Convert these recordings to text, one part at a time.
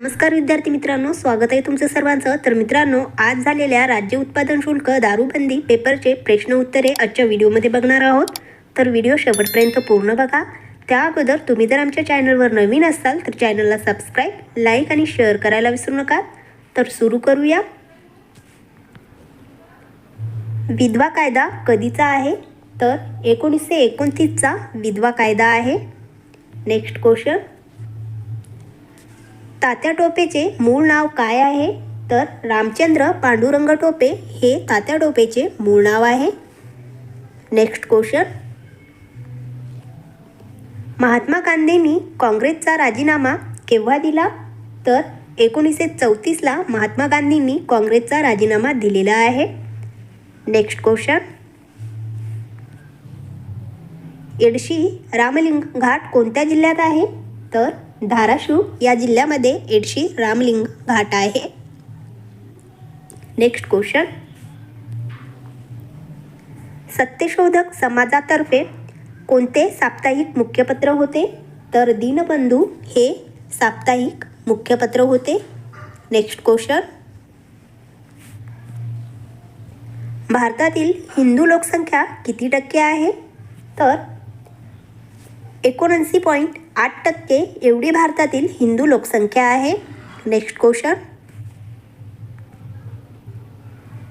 नमस्कार विद्यार्थी मित्रांनो स्वागत आहे तुमचं सर्वांचं. तर मित्रांनो आज झालेल्या राज्य उत्पादन शुल्क दारूबंदी पेपरचे प्रश्न उत्तरे आजच्या व्हिडिओमध्ये बघणार आहोत. तर व्हिडिओ शेवटपर्यंत पूर्ण बघा. त्या अगोदर तुम्ही जर आमच्या चॅनलवर नवीन असाल तर चॅनलला सबस्क्राईब लाईक आणि शेअर करायला विसरू नका. तर सुरू करूया. विधवा कायदा कधीचा आहे? तर एकोणीसशे एकोणतीसचा विधवा कायदा आहे. नेक्स्ट क्वेश्चन तात्या टोपेचे मूळ नाव काय आहे? तर रामचंद्र पांडुरंग टोपे हे तात्या टोपेचे मूळ नाव आहे. नेक्स्ट क्वेश्चन महात्मा गांधींनी काँग्रेसचा राजीनामा केव्हा दिला? तर एकोणीसशे चौतीसला महात्मा गांधींनी काँग्रेसचा राजीनामा दिलेला आहे. नेक्स्ट क्वेश्चन एडशी रामलिंग घाट कोणत्या जिल्ह्यात आहे? तर धाराशिव या जिल्ह्यामध्ये एडशी रामलिंग घाट आहे. नेक्स्ट क्वेश्चन सत्यशोधक समाजातर्फे कोणते साप्ताहिक मुख्यपत्र होते? तर दीनबंधू हे साप्ताहिक मुख्यपत्र होते. नेक्स्ट क्वेश्चन भारतातील हिंदू लोकसंख्या किती टक्के आहे? तर एकोणऐंशी पॉईंट आठ टक्के एवढी भारतातील हिंदू लोकसंख्या आहे. नेक्स्ट क्वेश्चन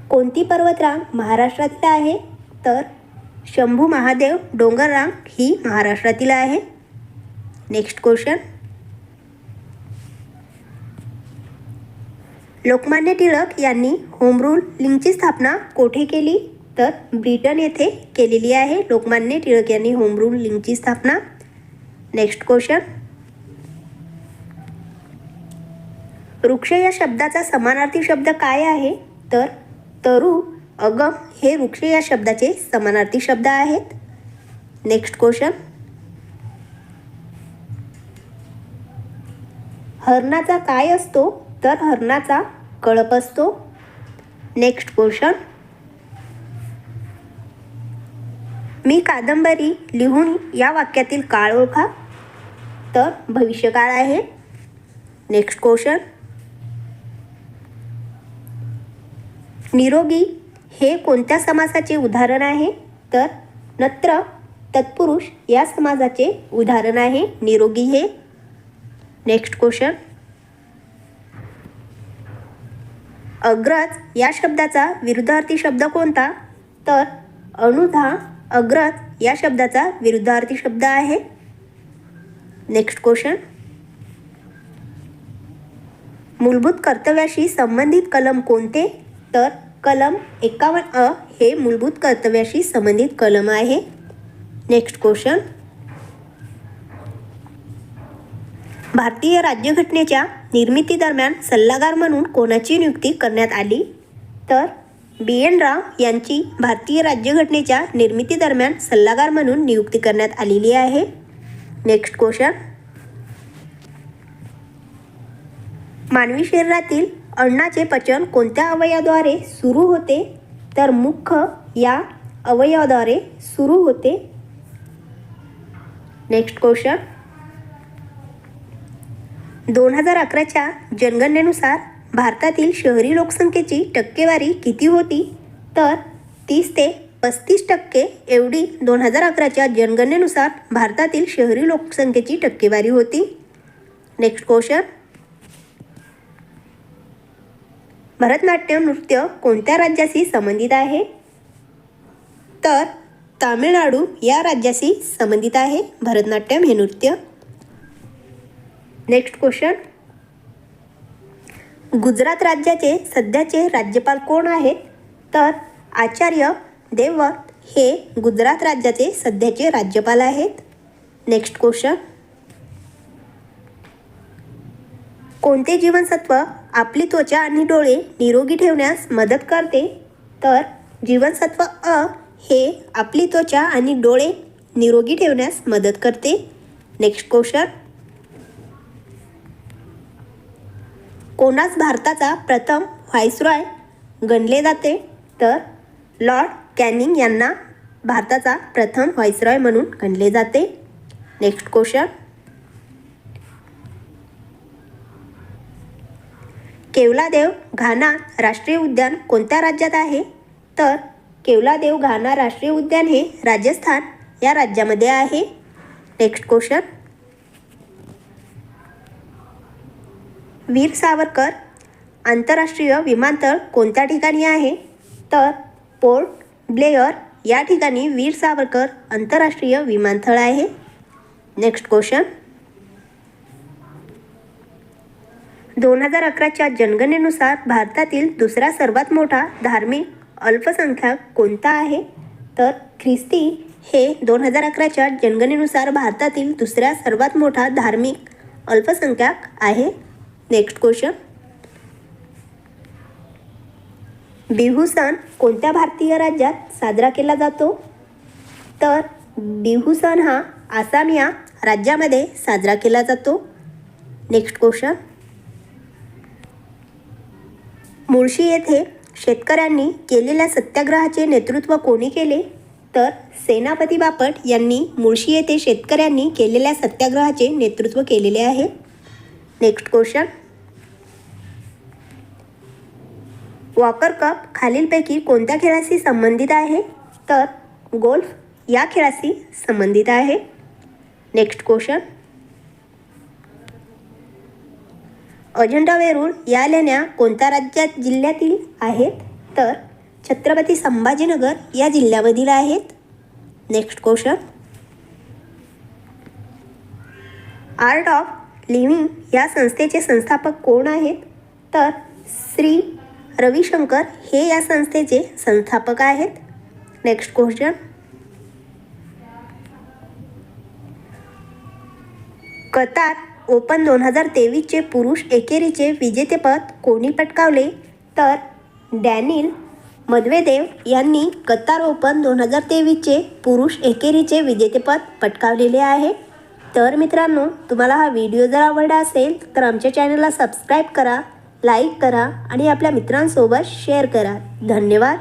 कोणती पर्वतरांग महाराष्ट्रातील आहे? तर शंभू महादेव डोंगररांग ही महाराष्ट्रातील आहे. नेक्स्ट क्वेश्चन लोकमान्य टिळक यांनी होम रूल लिंकची स्थापना कोठे केली? तर ब्रिटन येथे केलेली आहे. लोकमान्य टिळक यांनी होम रूल लिंकची स्थापना नेक्स्ट क्वेश्चन वृक्ष या शब्दाचा समानार्थी शब्द काय आहे? तर तरु अगम हे वृक्ष या शब्दाचे समानार्थी शब्द आहेत. नेक्स्ट क्वेश्चन हरणाचा काय असतो? तर हरणाचा कळप असतो. नेक्स्ट क्वेश्चन मी कादंबरी लिहून या वाक्यातील काळ ओळखा. तर भविष्यकाळ आहे? नेक्स्ट क्वेश्चन निरोगी हे कोणत्या समासाचे उदाहरण आहे? तर नत्र तत्पुरुष या समाजाचे उदाहरण आहे. निरोगी हे. नेक्स्ट क्वेश्चन अग्रज या शब्दाचा विरुद्धार्थी शब्द कोणता? तर अनुधा अग्रज या शब्दाचा विरुद्धार्थी शब्द आहे. नेक्स्ट क्वेश्चन मूलभूत कर्तव्याशी संबंधित कलम कोणते? तर कलम एकावन्न अ हे मूलभूत कर्तव्याशी संबंधित कलम आहे. नेक्स्ट क्वेश्चन भारतीय राज्यघटनेच्या निर्मितीदरम्यान सल्लागार म्हणून कोणाची नियुक्ती करण्यात आली? तर बी एन राव यांची भारतीय राज्यघटनेच्या निर्मितीदरम्यान सल्लागार म्हणून नियुक्ती करण्यात आलेली आहे. नेक्स्ट क्वेश्चन मानवी शरीरातील अन्नाचे पचन कोणत्या अवयवाद्वारे सुरू होते? तर मुख या अवयवाद्वारे सुरू होते. नेक्स्ट क्वेश्चन दोन हजार अकराच्या जनगणनेनुसार भारतातील शहरी लोकसंख्येची टक्केवारी किती होती? तर तीस ते पस्तीस टक्के एवढी दोन हजार अकराच्या जनगणनेनुसार भारतातील शहरी लोकसंख्येची टक्केवारी होती. नेक्स्ट क्वेश्चन भरतनाट्यम नृत्य कोणत्या राज्याशी संबंधित आहे? तर तामिळनाडू या राज्याशी संबंधित आहे भरतनाट्यम हे नृत्य. नेक्स्ट क्वेश्चन गुजरात राज्याचे सध्याचे राज्यपाल कोण आहेत? तर आचार्य देववत हे गुजरात राज्याचे सध्याचे राज्यपाल आहेत. नेक्स्ट क्वेश्चन कोणते जीवनसत्व आपली त्वचा आणि डोळे निरोगी ठेवण्यास मदत करते? तर जीवनसत्व अ हे आपली त्वचा आणि डोळे निरोगी ठेवण्यास मदत करते. नेक्स्ट क्वेश्चन कोणास भारताचा प्रथम व्हाईसरॉय गणले जाते? तर लॉर्ड कॅनिंग यांना भारताचा प्रथम व्हाईसरॉय म्हणून गणले जाते. Next question. केवलादेव घाना राष्ट्रीय उद्यान कोणत्या राज्यात आहे? तर केवलादेव घाना राष्ट्रीय उद्यान हे राजस्थान या राज्यामध्ये आहे. Next question. वीर सावरकर आंतरराष्ट्रीय विमानतळ कोणत्या ठिकाणी आहे? तर पोर्ट ब्लेअर या ठिकाणी वीर सावरकर आंतरराष्ट्रीय विमानतळ आहे. नेक्स्ट क्वेश्चन दोन हजार अकराच्या जनगणनेनुसार भारतातील दुसरा सर्वात मोठा धार्मिक अल्पसंख्याक कोणता आहे? तर ख्रिस्ती हे दोन हजार अकराच्या जनगणनेनुसार भारतातील दुसऱ्या सर्वात मोठा धार्मिक अल्पसंख्याक आहे. नेक्स्ट क्वेश्चन बिहू सण कोणत्या भारतीय राज्यात साजरा केला जातो? तर बिहू सण हा आसाम या राज्यामध्ये साजरा केला जातो. नेक्स्ट क्वेश्चन मुळशी येथे शेतकऱ्यांनी केलेल्या सत्याग्रहाचे नेतृत्व कोणी केले? तर सेनापती बापट यांनी मुळशी येथे शेतकऱ्यांनी केलेल्या सत्याग्रहाचे नेतृत्व केलेले आहे. नेक्स्ट क्वेश्चन वॉकर कप खालीलपैकी कोणत्या खेळाशी संबंधित आहे? तर गोल्फ या खेळाशी संबंधित आहे. Next question. अजंठा वेरूळ या लेण्या कोणत्या राज्यात जिल्ह्यातील आहेत? तर छत्रपती संभाजीनगर या जिल्ह्यामधील आहेत. Next question. Art of living या संस्थेचे संस्थापक कोण आहेत? तर श्री रविशंकर हे या संस्थेचे संस्थापक आहेत. नेक्स्ट क्वेश्चन कतार ओपन दोन हजार तेवीसचे पुरुष एकेरीचे विजेतेपद कोणी पटकावले? तर डॅनिल मदवेदेव यांनी कतार ओपन दोन हजार तेवीसचे पुरुष एकेरीचे विजेतेपद पटकावलेले आहे. तर मित्रांनो तुम्हाला हा व्हिडिओ जर आवडला असेल तर आमच्या चॅनलला सबस्क्राईब करा. लाईक करा आणि आपल्या मित्रांसोबत शेअर करा. धन्यवाद.